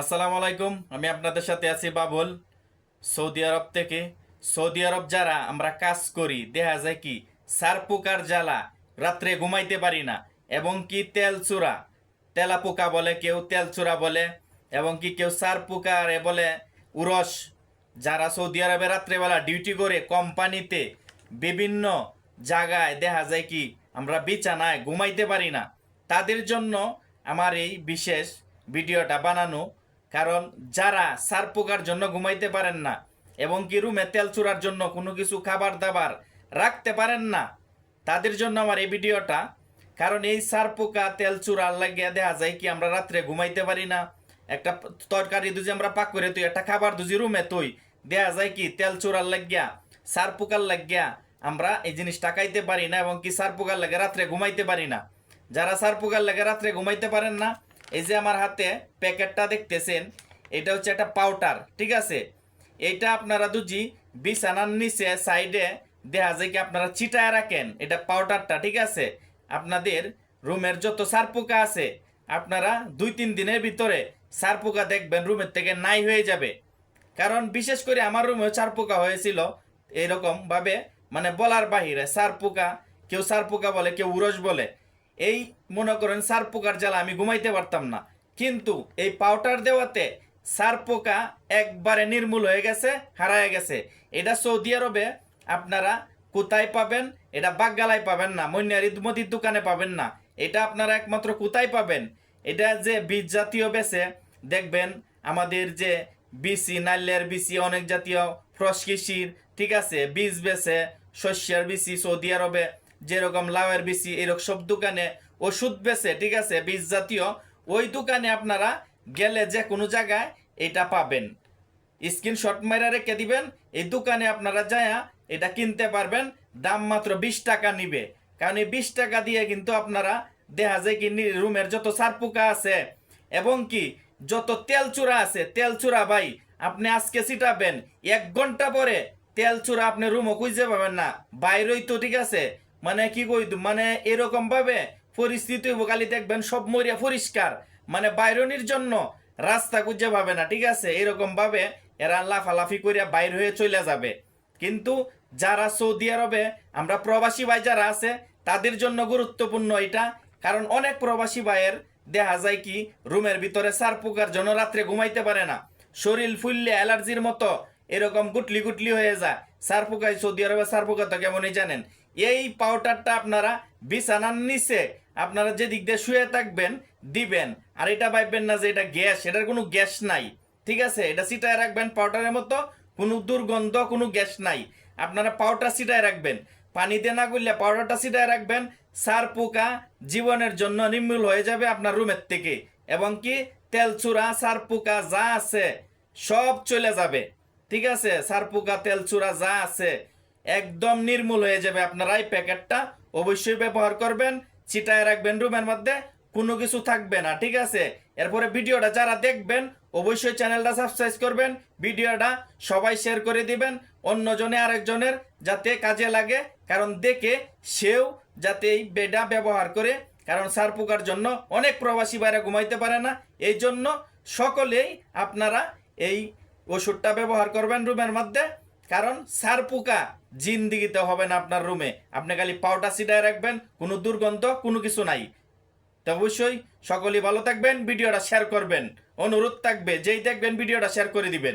আসসালামু আলাইকুম, আমি আপনাদের সাথে আছি বাবুল। সৌদি আরব থেকে। সৌদি আরব যারা, আমরা কাজ করি, দেখা যায় কি, সার পোকার জ্বালা, রাত্রে ঘুমাইতে পারি না, এবং কি তেল চূড়া তেলা পোকা বলে, কেউ তেল চূড়া বলে, এবং কি কেউ সার পোকারে বলে, উরস, যারা সৌদি আরবে রাত্রেবেলা ডিউটি করে কোম্পানিতে, বিভিন্ন জায়গায় দেখা যায় কি, আমরা বিছানায় ঘুমাইতে পারি না। তাদের জন্য আমার এই বিশেষ ভিডিওটা বানানো কারণ যারা সার পোকার জন্য ঘুমাইতে পারেন না এবং কি রুমে তেল চুরার জন্য কোনো কিছু খাবার দাবার রাখতে পারেন না, তাদের জন্য আমার এই ভিডিওটা। কারণ এই সার পোকা, তেল চূড়ার লাগিয়ে দেখা যায় কি আমরা রাত্রে ঘুমাইতে পারি না। একটা তরকারি দুজি আমরা পাক করে তুই, একটা খাবার দুজি রুমে তুই দেখা যায় কি তেল চূড়ার লাগিয়া, সার পোকার লাগিয়া আমরা এই জিনিস টাকাইতে পারি না এবং কি সার পোকার লাগে রাত্রে ঘুমাইতে পারি না। যারা সার পোকার লাগে রাত্রে ঘুমাইতে পারেন না এই যে আমার হাতে প্যাকেটটা দেখতেছেন, এটা হচ্ছে একটা পাউডার, ঠিক আছে? এটা আপনারা দুজি বিছানার নিচে, সাইডে দেখা যায় কি আপনারা চিটায় রাখেন এটা পাউডারটা, ঠিক আছে? আপনাদের রুমের যত সার পোকা আছে, আপনারা দুই তিন দিনের ভিতরে সার পোকা দেখবেন, রুমের থেকে নাই হয়ে যাবে। কারণ বিশেষ করে আমার রুমেও চার পোকা হয়েছিল এরকমভাবে মানে বলার বাহিরে সার পোকা কেউ সার পোকা বলে, কেউ উরস বলে। এই, মনে করেন সার পোকার জ্বালা আমি ঘুমাইতে পারতাম না। কিন্তু এই পাউডার দেওয়াতে সার পোকা একবারে নির্মূল হয়ে গেছে, হারায় গেছে। এটা সৌদি আরবে আপনারা কোথায় পাবেন? এটা বাগগালায় পাবেন না মনিয়ারি মদির দোকানে পাবেন না। এটা আপনারা একমাত্র কোথায় পাবেন? এটা যে বীজ জাতীয় বেছে দেখবেন আমাদের যে বিসি নাল্যের বিসি, অনেক জাতীয় ফ্রসকিসির ঠিক আছে, বীজ বেছে শস্যের বিসি সৌদি আরবে যেরকম লাউয়ের বিসি এরকম সব দোকানে ওষুধ বেছে ঠিক আছে, বীজ জাতীয়, ওই দোকানে আপনারা গেলে যে কোনো জায়গায় এটা পাবেন। স্ক্রিনশট মেরে রেখে দিবেন, এই দোকানে আপনারা যায়া এটা কিনতে পারবেন, দাম মাত্র বিশ টাকা নিবে। কারণ এই বিশ টাকা দিয়ে কিন্তু আপনারা দেখা যায় কি রুমের যত সারপোকা আছে, এবং কি যত তেল চূড়া আছে, তেল চূড়া ভাই, আপনি আজকে ছিটাবেন, এক ঘণ্টা পরে তেল চূড়া আপনি রুমও খুঁজে পাবেন না। বাইরেই তো, ঠিক আছে মানে কি কই মানে এরকম ভাবে পরিস্থিতি খালি দেখবেন সব মরিয়া পরিষ্কার। মানে বাইরনির জন্য রাস্তা খুঁজে পাবে না, ঠিক আছে? এরকম ভাবে এরা লাফালাফি করিয়া বাইর হয়ে চলে যাবে। কিন্তু যারা সৌদি আরবে, আমরা প্রবাসী ভাই যারা আছে, তাদের জন্য গুরুত্বপূর্ণ এটা। কারণ অনেক প্রবাসী ভাইয়ের দেখা যায় কি, রুমের ভিতরে সার পোকার জন্য রাত্রে ঘুমাইতে পারে না। শরীর ফুললে অ্যালার্জির মতো এরকম গুটলি গুটলি হয়ে যায়। সার পোকায় সৌদি আরবে সার পোকা তো কেমনই জানেন? এই পাউডারটা আপনারা বিছানার নিচে আপনারা যে দিক দিয়ে শুয়ে থাকবেন, দিবেন। আর এটা ভাববেন না যে এটা গ্যাস, এটার কোনো গ্যাস নাই। ঠিক আছে? এটা সিটায় রাখবেন পাউডারের মতো, কোনো দুর্গন্ধ, কোনো গ্যাস নাই। আপনারা পাউডার সিটায় রাখবেন। পানিতে না করলে পাউডারটা সিটায় রাখবেন। সার পোকা জীবনের জন্য নির্মূল হয়ে যাবে আপনার রুমের থেকে। এবং কি? তেল চূড়া সার পোকা যা আছে, সব চলে যাবে। ঠিক আছে? সার পোকা, তেল চূড়া যা আছে একদম নির্মূল হয়ে যাবে আপনারা এই প্যাকেটটা। অবশ্যই ব্যবহার করবেন চিটায় রাখবেন রুমের মধ্যে, কোনো কিছু থাকবে না, ঠিক আছে? এরপরে ভিডিওটা যারা দেখবেন, অবশ্যই চ্যানেলটা সাবস্ক্রাইব করবেন, ভিডিওটা সবাই শেয়ার করে দিবেন, অন্যজনে আরেকজনের যাতে কাজে লাগে, কারণ দেখে সেও যাতে এই বেডা ব্যবহার করে, কারণ সার পোকার জন্য অনেক প্রবাসী বাইরে ঘুমাইতে পারে না এই জন্য সকলেই আপনারা এই ওষুধটা ব্যবহার করবেন রুমের মধ্যে। কারণ সার পোকা জিন্দিগিতে হবে না আপনার রুমে। আপনি খালি পাউডার সিডায় রাখবেন, কোনো দুর্গন্ধ, কোনো কিছু নাই। তো অবশ্যই সকলেই ভালো থাকবেন, ভিডিওটা শেয়ার করবেন। অনুরোধ থাকবে, যেই দেখবেন, ভিডিওটা শেয়ার করে দিবেন।